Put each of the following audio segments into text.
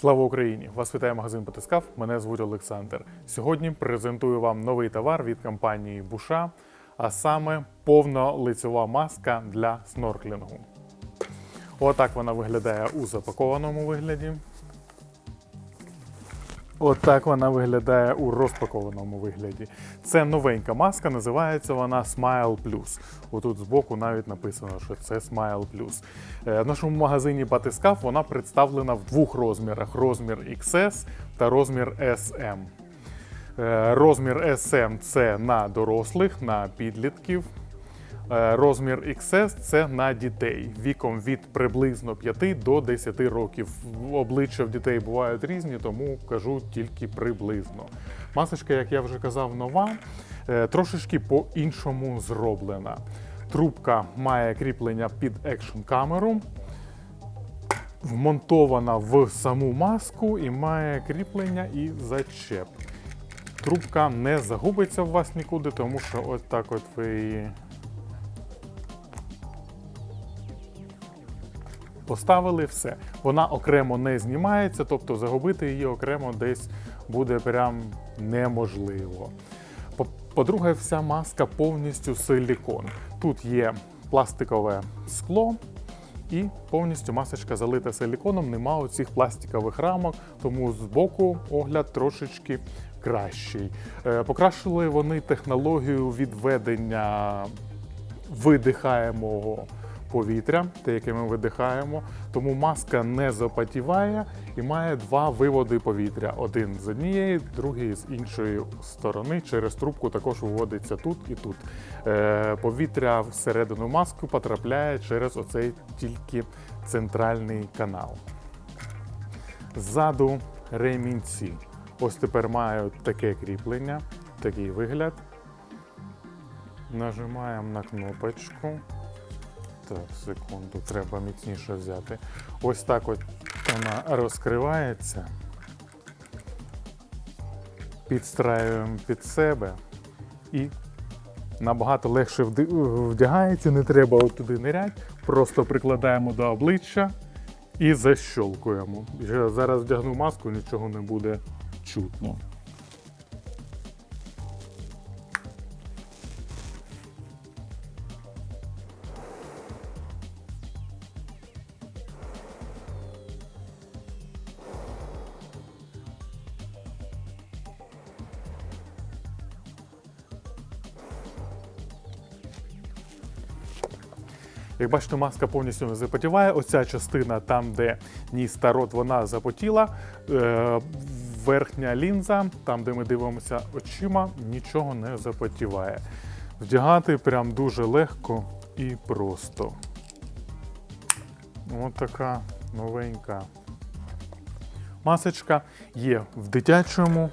Слава Україні! Вас вітає магазин Батискав. Мене звуть Олександр. Сьогодні презентую вам новий товар від компанії Буша, а саме повнолицьова маска для снорклінгу. Отак вона виглядає у запакованому вигляді. Отак вона виглядає у розпакованому вигляді. Це новенька маска, називається вона Smile Plus. Отут збоку навіть написано, що це Smile Plus. Е, В нашому магазині Батискаф вона представлена в двох розмірах: розмір XS та розмір SM. Е, Розмір SM це на дорослих, на підлітків. Е, Розмір XS це на дітей віком від приблизно 5 до 10 років. Обличчя в дітей бувають різні, тому кажу тільки приблизно. Масочка, як я вже казав, нова, е, трошечки по-іншому зроблена. Трубка має кріплення під екшн камеру, вмонтована в саму маску і має кріплення і зачеп. Трубка не загубиться у вас нікуди, тому що ось так от ви її поставили все. Вона окремо не знімається, тобто загубити її окремо десь буде прям неможливо. По- По-друге, вся маска повністю силікон. Тут є пластикове скло. І повністю масочка залита силіконом, нема оцих пластикових рамок, тому збоку огляд трошечки кращий. Е, Покращили вони технологію відведення видихаємого повітря, те, яке ми видихаємо. Тому маска не запотіває і має два виводи повітря: один з однієї, другий з іншої сторони. Через трубку також виводиться тут і тут. Е, повітря всередину маску потрапляє через оцей тільки центральний канал. Ззаду ремінці. Ось тепер мають таке кріплення, такий вигляд. Нажимаємо на кнопочку. Так, секунду, треба міцніше взяти. Ось так от вона розкривається. Підстраюємо під себе і набагато легше вдягається, не треба туди нирять. Просто прикладаємо до обличчя і защолкуємо. Зараз вдягну маску, нічого не буде чутно. Як бачите, маска повністю не запотіває. Оця частина, там, де ніс та рот, вона запотіла. Е, верхня лінза, там, де ми дивимося очима, нічого не запотіває. Вдягати прям дуже легко і просто. Ось така новенька масочка є в дитячому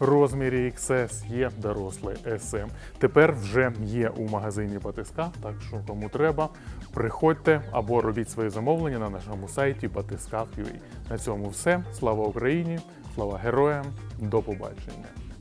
розмірі XS, є дорослий SM. Тепер вже є у магазині Батиска, так що кому треба, приходьте або робіть свої замовлення на нашому сайті batiskav.ua. На цьому все. Слава Україні! Слава героям! До побачення!